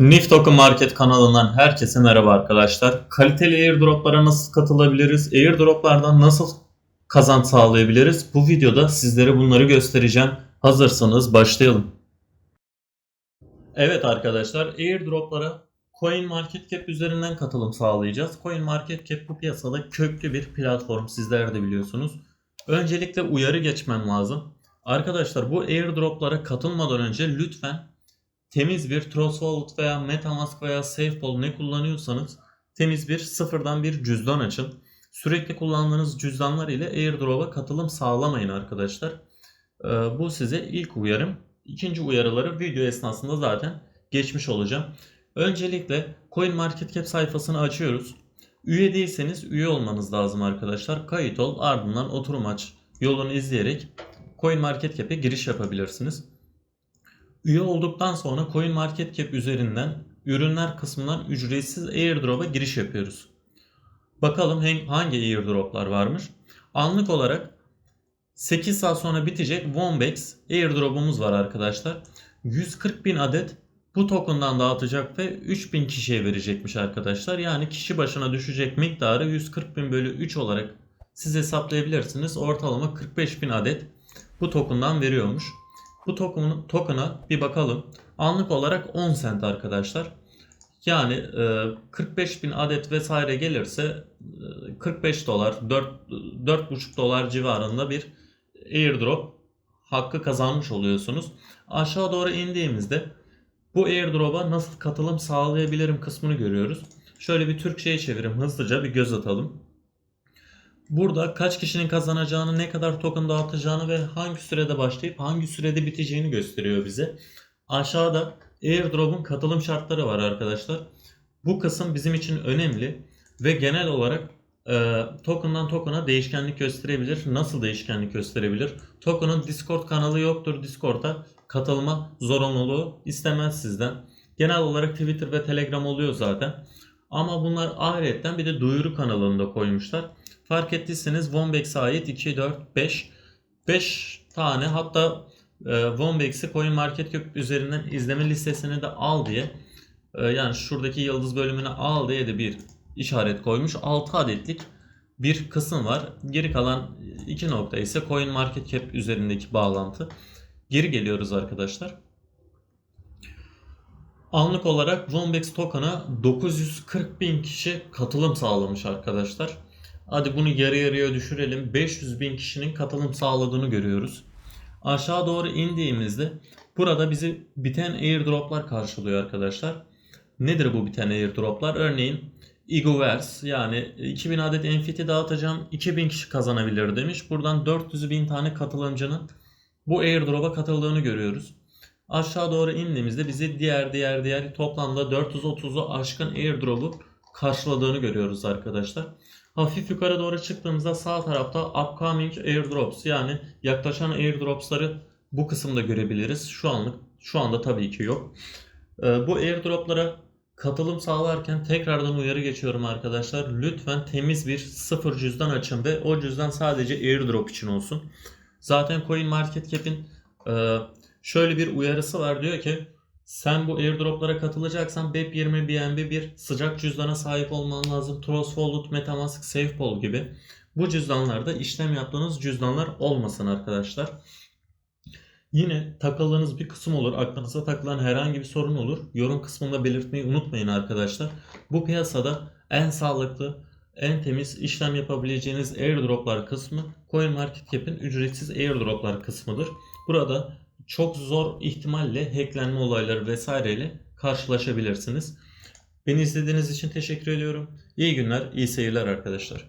Niftoku Market kanalından herkese merhaba arkadaşlar. Kaliteli airdroplara nasıl katılabiliriz? Airdroplardan nasıl kazanç sağlayabiliriz? Bu videoda sizlere bunları göstereceğim. Hazırsanız başlayalım. Evet arkadaşlar airdroplara CoinMarketCap üzerinden katılım sağlayacağız. CoinMarketCap bu piyasada köklü bir platform sizler de biliyorsunuz. Öncelikle uyarı geçmem lazım. Arkadaşlar bu airdroplara katılmadan önce lütfen temiz bir Trust Wallet veya Metamask veya SafePol ne kullanıyorsanız temiz bir sıfırdan bir cüzdan açın. Sürekli kullandığınız cüzdanlar ile airdrop'a katılım sağlamayın arkadaşlar. Ee, bu size ilk uyarım. İkinci uyarıları video esnasında zaten geçmiş olacağım. Öncelikle CoinMarketCap sayfasını açıyoruz. Üye değilseniz üye olmanız lazım arkadaşlar. Kayıt ol ardından oturum aç yolunu izleyerek CoinMarketCap'e giriş yapabilirsiniz. Üye olduktan sonra CoinMarketCap üzerinden ürünler kısmından ücretsiz airdrop'a giriş yapıyoruz. Bakalım hangi airdroplar varmış. Anlık olarak 8 saat sonra bitecek Wombex airdrop'umuz var arkadaşlar. 140 bin adet bu token'dan dağıtacak ve 3000 kişiye verecekmiş arkadaşlar. Yani kişi başına düşecek miktarı 140 bin bölü 3 olarak siz hesaplayabilirsiniz. Ortalama 45 bin adet bu token'dan veriyormuş. Bu token, bir bakalım. Anlık olarak 10 cent arkadaşlar. Yani e, 45 bin adet vesaire gelirse e, 45 dolar, 4 4,5 dolar civarında bir airdrop hakkı kazanmış oluyorsunuz. Aşağı doğru indiğimizde bu airdrop'a nasıl katılım sağlayabilirim kısmını görüyoruz. Şöyle bir Türkçe'ye çevirim hızlıca bir göz atalım. Burada kaç kişinin kazanacağını, ne kadar token dağıtacağını ve hangi sürede başlayıp hangi sürede biteceğini gösteriyor bize. Aşağıda airdrop'un katılım şartları var arkadaşlar. Bu kısım bizim için önemli ve genel olarak e, token'dan token'a değişkenlik gösterebilir. Nasıl değişkenlik gösterebilir? Token'ın Discord kanalı yoktur. Discord'a katılma zorunluluğu istemez sizden. Genel olarak Twitter ve Telegram oluyor zaten. Ama bunlar ayrıyetten bir de duyuru kanalında koymuşlar. Fark ettiyseniz Wombex'e ait 2, 4, 5 5 tane hatta e, Wombex'i CoinMarketCap üzerinden izleme listesine de al diye e, yani şuradaki yıldız bölümüne al diye de bir işaret koymuş. 6 adetlik bir kısım var. Geri kalan 2 nokta ise CoinMarketCap üzerindeki bağlantı. Geri geliyoruz arkadaşlar. Anlık olarak Wombex token'a 940 bin kişi katılım sağlamış arkadaşlar. Hadi bunu yarı yarıya düşürelim. 500 bin kişinin katılım sağladığını görüyoruz. Aşağı doğru indiğimizde burada bizi biten airdroplar karşılıyor arkadaşlar. Nedir bu biten airdroplar? Örneğin Egoverse yani 2000 adet NFT dağıtacağım 2000 kişi kazanabilir demiş. Buradan 400 bin tane katılımcının bu airdrop'a katıldığını görüyoruz. Aşağı doğru indiğimizde bizi diğer diğer diğer toplamda 430'u aşkın airdrop'u karşıladığını görüyoruz arkadaşlar. Hafif yukarı doğru çıktığımızda sağ tarafta upcoming airdrops yani yaklaşan airdropsları bu kısımda görebiliriz. Şu anlık şu anda tabii ki yok. Ee, bu airdroplara katılım sağlarken tekrardan uyarı geçiyorum arkadaşlar. Lütfen temiz bir sıfır cüzdan açın ve o cüzdan sadece airdrop için olsun. Zaten CoinMarketCap'in e, şöyle bir uyarısı var diyor ki sen bu airdroplara katılacaksan BEP20 BNB bir sıcak cüzdana sahip olman lazım. Trust Wallet, Metamask, SafePol gibi. Bu cüzdanlarda işlem yaptığınız cüzdanlar olmasın arkadaşlar. Yine takıldığınız bir kısım olur. Aklınıza takılan herhangi bir sorun olur. Yorum kısmında belirtmeyi unutmayın arkadaşlar. Bu piyasada en sağlıklı, en temiz işlem yapabileceğiniz airdroplar kısmı CoinMarketCap'in ücretsiz airdroplar kısmıdır. Burada çok zor ihtimalle hacklenme olayları vesaireyle karşılaşabilirsiniz. Beni izlediğiniz için teşekkür ediyorum. İyi günler, iyi seyirler arkadaşlar.